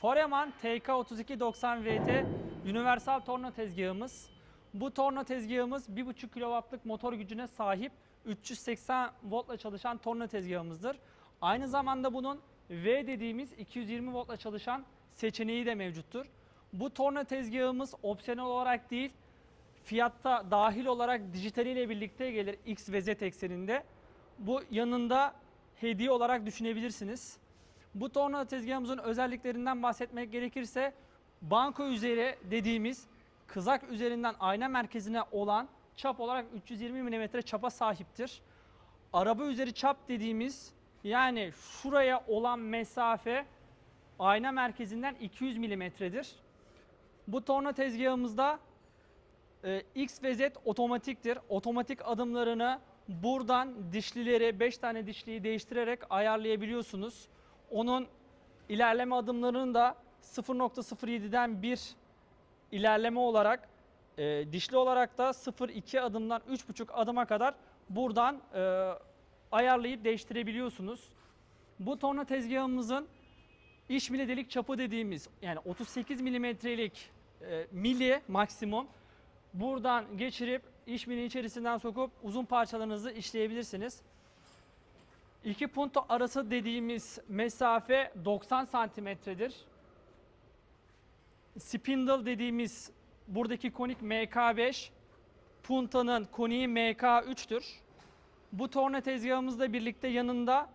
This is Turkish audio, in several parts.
Foreman TK3290 VT universal torna tezgahımız. Bu torna tezgahımız 1.5 kW'lık motor gücüne sahip 380 voltla çalışan torna tezgahımızdır. Aynı zamanda bunun V dediğimiz 220 voltla çalışan seçeneği de mevcuttur. Bu torna tezgahımız opsiyonel olarak değil, fiyatta dahil olarak dijitaliyle birlikte gelir X ve Z ekseninde. Bu yanında hediye olarak düşünebilirsiniz. Bu torna tezgahımızın özelliklerinden bahsetmek gerekirse banko üzeri dediğimiz kızak üzerinden ayna merkezine olan çap olarak 320 mm çapa sahiptir. Araba üzeri çap dediğimiz yani şuraya olan mesafe ayna merkezinden 200 mm'dir. Bu torna tezgahımızda e, X ve Z otomatiktir. Otomatik adımlarını buradan dişlileri 5 tane dişliyi değiştirerek ayarlayabiliyorsunuz. Onun ilerleme adımlarını da 0.07'den 1 ilerleme olarak e, dişli olarak da 0.2 adımdan 3.5 adıma kadar buradan e, ayarlayıp değiştirebiliyorsunuz. Bu torna tezgahımızın iş mili delik çapı dediğimiz yani 38 milimetrelik e, mili maksimum buradan geçirip iş mili içerisinden sokup uzun parçalarınızı işleyebilirsiniz. İki punto arası dediğimiz mesafe 90 santimetredir. Spindle dediğimiz buradaki konik MK5, puntanın koniği MK3'tür. Bu torna tezgahımızla birlikte yanında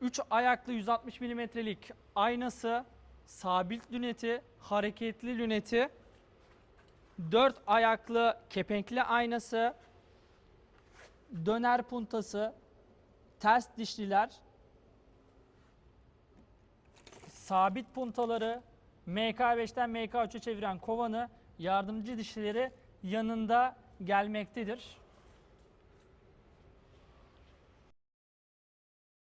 3 ayaklı 160 milimetrelik aynası, sabit lüneti, hareketli lüneti, 4 ayaklı kepenkli aynası, döner puntası, ters dişliler, sabit puntaları, MK5'ten MK3'e çeviren kovanı, yardımcı dişlileri yanında gelmektedir.